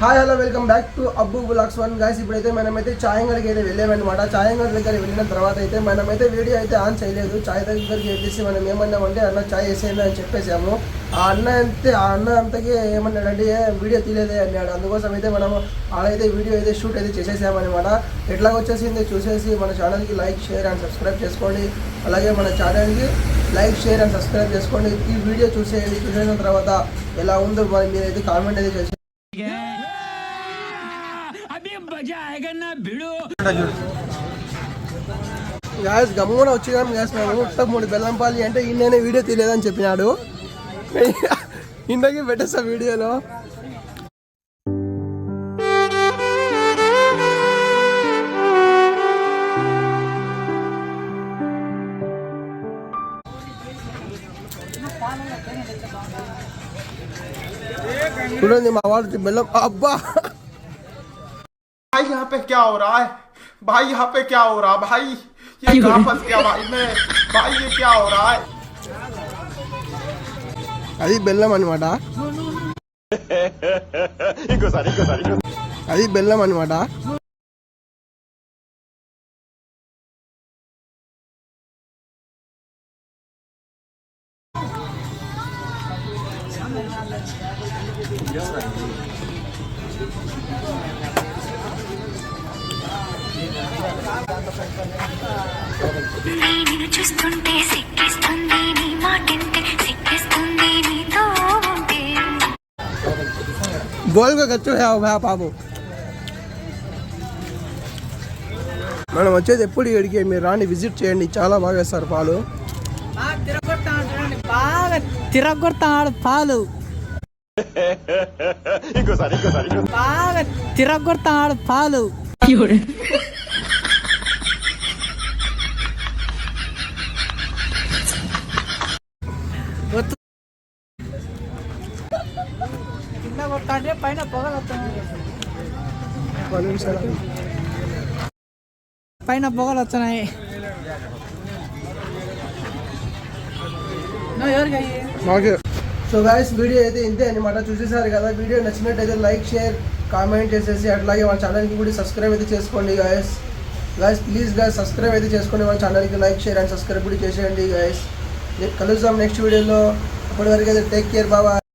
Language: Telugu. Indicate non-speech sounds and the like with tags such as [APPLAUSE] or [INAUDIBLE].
Hi hello welcome back to Abbu vlogs one guys ఇప్పుడైతే మనమైతే చాయంగడికి అయితే వెళ్ళామన్నమాట. చాయంగడి దగ్గర వెళ్ళిన తర్వాత అయితే మనమైతే వీడియో అయితే ఆన్ చేయలేదు. చాయ్ దగ్గరికి వెళ్ళేసి మనం ఏమన్నామంటే అన్న చాయ్ వేసేయండి అని చెప్పేసాము. ఆ అన్న అంతే ఆ అన్న అంతకే ఏమన్నాడంటే వీడియో తీయలేదే అన్నాడు. అందుకోసం అయితే మనం ఆడైతే వీడియో అయితే షూట్ అయితే చేసేసామన్నమాట. ఎట్లా వచ్చేసింది చూసేసి మన ఛానల్కి లైక్ షేర్ అండ్ సబ్స్క్రైబ్ చేసుకోండి. అలాగే మన ఛానల్కి లైక్ షేర్ అండ్ సబ్స్క్రైబ్ చేసుకోండి. ఈ వీడియో చూసేయండి. చూసేసిన తర్వాత ఎలా ఉందో మరి మీరైతే కామెంట్ అయితే చేసి గ్యాస్ గమ్మున వచ్చినాం గ్యాస్ మేము మొత్తం మూడు బెల్లంపాలి అంటే ఈయననే వీడియో తీయలేదని చెప్పినాడు. [LAUGHS] ఇందాకే పెట్టేస్తా వీడియోలో. చూడండి మా వాడు బెల్లం అబ్బా! भाई यहाँ पे क्या हो रहा है भाई यहाँ पे क्या हो रहा है भाई ये कहाँ फंस गया भाई मैं भाई ये क्या हो रहा है అది బెల్లం అనమాట అది బెల్లం అనమాట నిన్ను చూస్తుంటే సిక్కిస్తుంది నీ మాటింటే సిక్కిస్తుంది నీతో ఉంటే గోల్గా ఖర్చు పాపం మనం వచ్చేది ఎప్పుడు ఇక్కడికి? మీరు రాని విజిట్ చేయండి. చాలా బాగా వేస్తారు పాలు. బాగా తిరగొడతాడు చూడండి బాగా తిరగొడతాడు పాలు. [LAUGHS] బాగా తిరగొడతాడు పాలు. కింద పైన పొగలు వస్తున్నాయి పైన పొగలు వస్తున్నాయి. సో గాయస్ వీడియో అయితే ఇంతే అనమాట చూసేసారు కదా. వీడియో నచ్చినట్టయితే లైక్ షేర్ కామెంట్ చేసేసి అట్లాగే మన ఛానల్కి కూడా సబ్స్క్రైబ్ అయితే చేసుకోండి guys guys please guys subscribe అయితే చేసుకోండి. మన ఛానల్కి లైక్ షేర్ అండ్ సబ్స్క్రైబ్ కూడా చేసేయండి గాయస్ కలుద్దాం నెక్స్ట్ వీడియోలో అప్పటివరకు అయితే టేక్ కేర్ బాబా